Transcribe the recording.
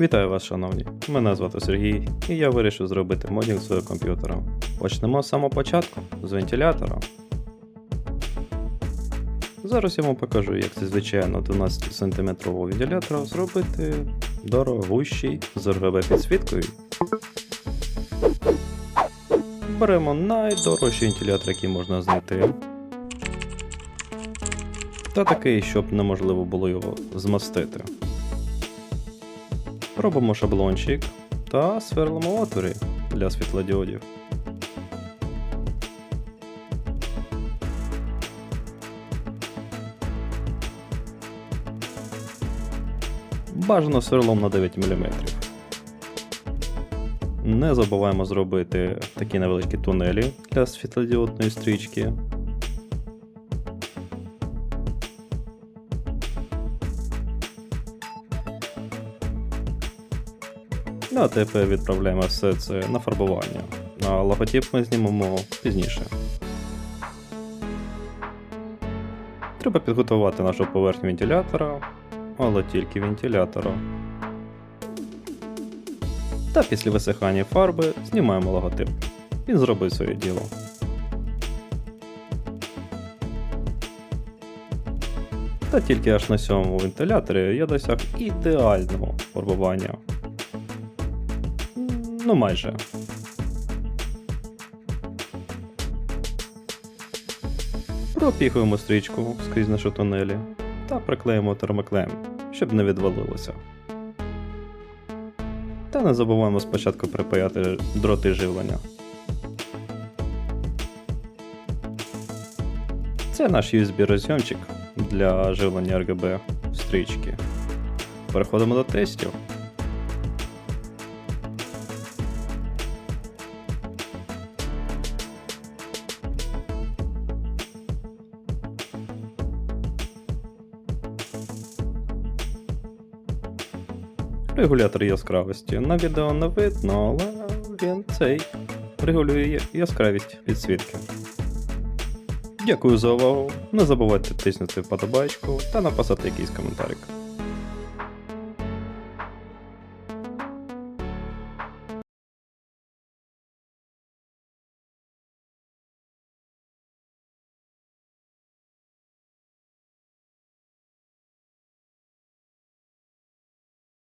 Вітаю вас, шановні! Мене звати Сергій, і я вирішив зробити модінг свого комп'ютера. Почнемо з самого початку, з вентилятора. Зараз я вам покажу, як це звичайно 12 см вентилятора зробити дорогущий з RGB підсвіткою. Беремо найдорожчий вентилятор, який можна знайти. Та такий, щоб неможливо було його змастити. Робимо шаблончик та сверлимо отвори для світлодіодів. Бажано сверлом на 9 мм. Не забуваємо зробити такі невеличкі тунелі для світлодіодної стрічки. А тепер відправляємо все це на фарбування. А логотип ми знімемо пізніше. Треба підготувати нашу поверхню вентилятора, але тільки вентилятора. Та після висихання фарби знімаємо логотип. Він зробить своє діло. Та тільки аж на сьомому вентиляторі я досяг ідеального фарбування. Ну, майже. Пропіхуємо стрічку скрізь наші тунелі та приклеїмо термоклеєм, щоб не відвалилося. Та не забуваємо спочатку припаяти дроти живлення. Це наш USB розйомчик для живлення RGB стрічки. Переходимо до тестів. Регулятор яскравості. На відео не видно, але він цей регулює яскравість підсвітки. Дякую за увагу. Не забувайте тиснути вподобайку та написати якийсь коментарик.